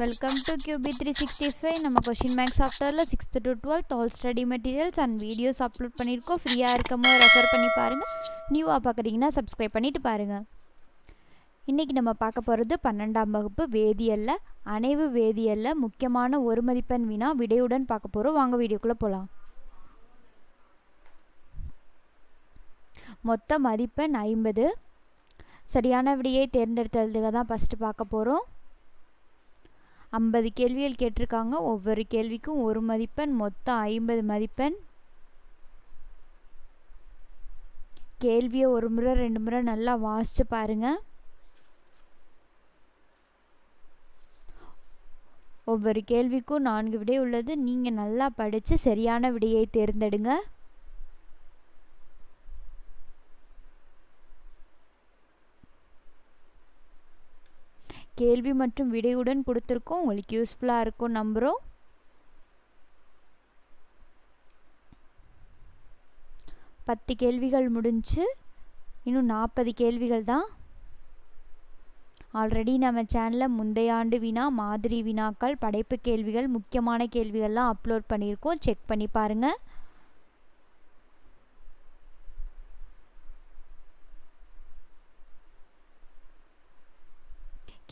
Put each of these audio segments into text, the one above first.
Welcome to QB three sixty five நம்ம question maths சாஃப்ட்வேரில் sixth to twelfth all study materials and videos upload பண்ணியிருக்கோம். ஃப்ரீயாக இருக்கமோ refer பண்ணி பாருங்கள் நியூவாக பார்க்குறீங்கன்னா சப்ஸ்கிரைப் பண்ணிவிட்டு பாருங்கள் இன்றைக்கி நம்ம பார்க்க போகிறது பன்னெண்டாம் வகுப்பு வேதியியலில் அணைவு வேதியியலில் முக்கியமான ஒரு மதிப்பெண் வினா விடையுடன் பார்க்க போகிறோம் வாங்க வீடியோக்குள்ளே போகலாம் மொத்த மதிப்பெண் ஐம்பது. சரியான விடையை தேர்ந்தெடுத்ததுக்காக தான் ஃபஸ்ட்டு பார்க்க போகிறோம் ஐம்பது கேள்விகள் கேட்டிருக்காங்க. ஒவ்வொரு கேள்விக்கும் ஒரு மதிப்பெண் மொத்தம் ஐம்பது மதிப்பெண். கேள்வியை ஒரு முறை ரெண்டு முறை நல்லா வாசித்து பாருங்கள் ஒவ்வொரு கேள்விக்கும் நான்கு விடை உள்ளது. நீங்கள் நல்லா படித்து சரியான விடையை தேர்ந்தெடுங்க. கேள்வி மற்றும் விடையுடன் கொடுத்துருக்கோம். உங்களுக்கு யூஸ்ஃபுல்லாக இருக்கும் நம்புகிறோம் பத்து கேள்விகள் முடிஞ்சு இன்னும் நாற்பது கேள்விகள் தான். ஆல்ரெடி நம்ம சேனலில் முந்தைய ஆண்டு வினா மாதிரி வினாக்கள் படைப்பு கேள்விகள் முக்கியமான கேள்விகள்லாம் அப்லோட் பண்ணியிருக்கோம். செக் பண்ணி பாருங்கள்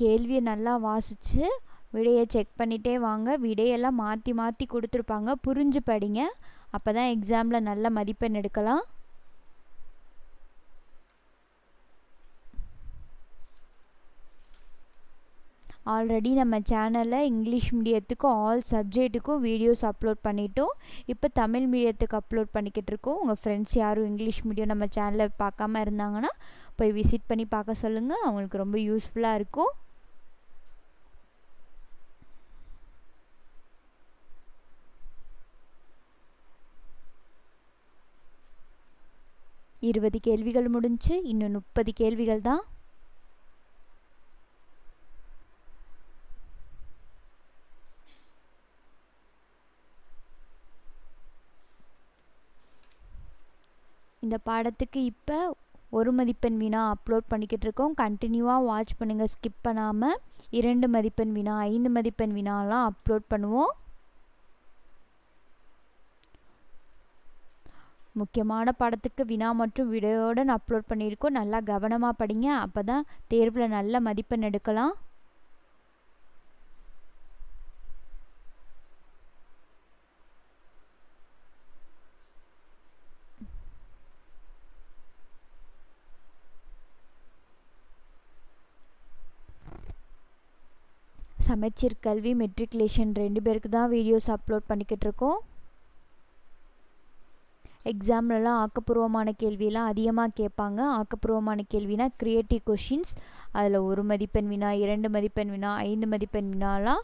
கேள்வியை நல்லா வாசித்து விடையை செக் பண்ணிகிட்டே வாங்க. விடையெல்லாம் மாற்றி மாற்றி கொடுத்துருப்பாங்க. புரிஞ்சு படிங்க. அப்போ தான் எக்ஸாமில் நல்ல மதிப்பெண் எடுக்கலாம். ஆல்ரெடி நம்ம சேனலில் இங்கிலீஷ் மீடியத்துக்கும் ஆல் சப்ஜெக்ட்டுக்கும் வீடியோஸ் அப்லோட் பண்ணிட்டோம். இப்போ தமிழ் மீடியத்துக்கு அப்லோட் பண்ணிக்கிட்டு இருக்கோம். உங்கள் ஃப்ரெண்ட்ஸ் யாரும் இங்கிலீஷ் மீடியம் நம்ம சேனலில் பார்க்காம இருந்தாங்கன்னா போய் விசிட் பண்ணி பார்க்க சொல்லுங்கள் அவங்களுக்கு ரொம்ப யூஸ்ஃபுல்லாக இருக்கும். இருபது கேள்விகள் முடிஞ்சு இன்னும் முப்பது கேள்விகள் தான். இந்த பாடத்துக்கு இப்போ ஒரு மதிப்பெண் வினா அப்லோட் பண்ணிக்கிட்டு இருக்கோம் கண்டினியூவாக வாட்ச் பண்ணுங்கள் ஸ்கிப் பண்ணாமல் இரண்டு மதிப்பெண் வினா ஐந்து மதிப்பெண் வினாலாம் அப்லோட் பண்ணுவோம். முக்கியமான படத்துக்கு வினா மற்றும் வீடியோடன் அப்லோட் பண்ணியிருக்கோம். நல்லா கவனமாக படிங்க. அப்போ தான் தேர்வில் நல்ல மதிப்பெண் எடுக்கலாம். சமச்சீர் கல்வி மெட்ரிகுலேஷன் ரெண்டு பேருக்கு தான் வீடியோஸ் அப்லோட் பண்ணிக்கிட்டு இருக்கோம். எக்ஸாம்லலாம் ஆக்கப்பூர்வமான கேள்வியெல்லாம் அதிகமாக கேட்பாங்க. ஆக்கப்பூர்வமான கேள்வினா க்ரியேட்டிவ் கொஷின்ஸ் அதில் ஒரு மதிப்பெண் வினா இரண்டு மதிப்பெண் வினா ஐந்து மதிப்பெண் வினாலாம்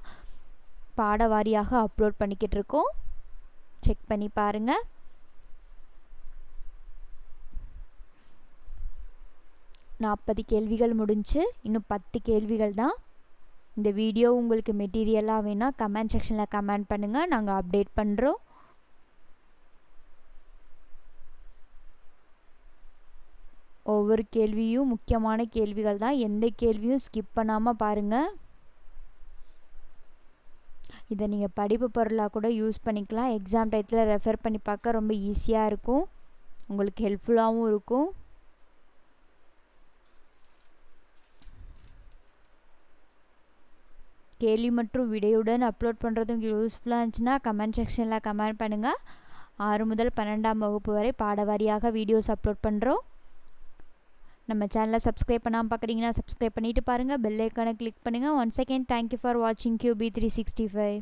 பாட வாரியாக அப்லோட் பண்ணிக்கிட்டு இருக்கோம். செக் பண்ணி பாருங்கள் நாற்பது கேள்விகள் முடிஞ்சு இன்னும் பத்து கேள்விகள் தான். இந்த வீடியோ உங்களுக்கு மெட்டீரியலாக வேணால் கமெண்ட் செக்ஷனில் கமெண்ட் பண்ணுங்கள் நாங்கள் அப்டேட் பண்ணுறோம் ஒவ்வொரு கேள்வியும் முக்கியமான கேள்விகள் தான். எந்த கேள்வியும் ஸ்கிப் பண்ணாமல் பாருங்கள் இதை நீங்கள் படிப்பு பொருளாக கூட யூஸ் பண்ணிக்கலாம். எக்ஸாம் டயத்தில் ரெஃபர் பண்ணி பார்க்க ரொம்ப ஈஸியாக இருக்கும். உங்களுக்கு ஹெல்ப்ஃபுல்லாகவும் இருக்கும். கேள்வி மற்றும் விடையுடன் அப்லோட் பண்ணுறது உங்களுக்கு யூஸ்ஃபுல்லாக இருந்துச்சுன்னா கமெண்ட் செக்ஷனில் கமெண்ட் பண்ணுங்கள் ஆறு முதல் பன்னெண்டாம் வகுப்பு வரை பாடவாரியாக வீடியோஸ் அப்லோட் பண்ணுறோம் நம்ம சேனலை சப்ஸ்கிரைப் பண்ணாமல் பார்க்குறீங்கன்னா சப்ஸ்கிரைப் பண்ணிவிட்டு பாருங்கள் பெல் ஐக்கானை கிளிக் பண்ணுங்கள் one second thank you for வாட்சிங் கியூபி த்ரீ சிக்ஸ்டி ஃபைவ்